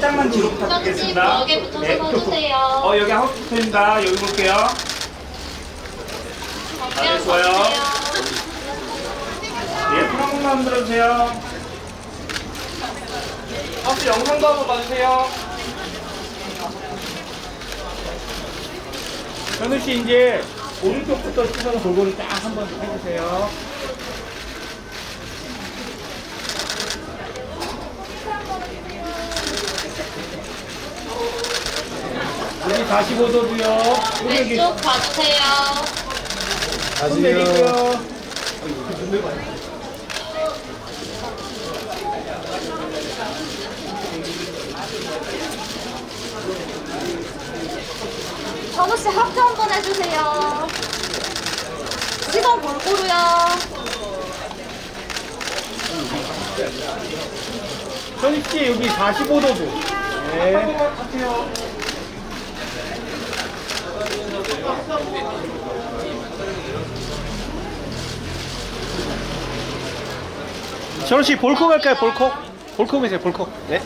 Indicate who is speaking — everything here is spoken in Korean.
Speaker 1: 지로
Speaker 2: 선생님
Speaker 1: 부탁드리겠습니다.
Speaker 2: 붙어서
Speaker 1: 네,
Speaker 2: 서주세요.
Speaker 1: 어, 여기 하우스 붙어있습니다. 여기 볼게요.
Speaker 2: 벽에
Speaker 1: 네, 좋아요. 손 한번만 흔들어주세요. 혹시 영상도 한번 봐주세요. 현우 씨 이제 오른쪽부터 시선 골고루 딱 한번 해주세요. 여기 45도고요. 여기
Speaker 2: 왼쪽 봐주세요.
Speaker 1: 손 내리고요.
Speaker 2: 정우 씨 합주 한번 해주세요. 시선 골고루요.
Speaker 1: 씨 여기 45도도. 네.
Speaker 3: 전우 씨 볼콕 할까요? 볼콕? 볼콕이세요, 볼콕. 네.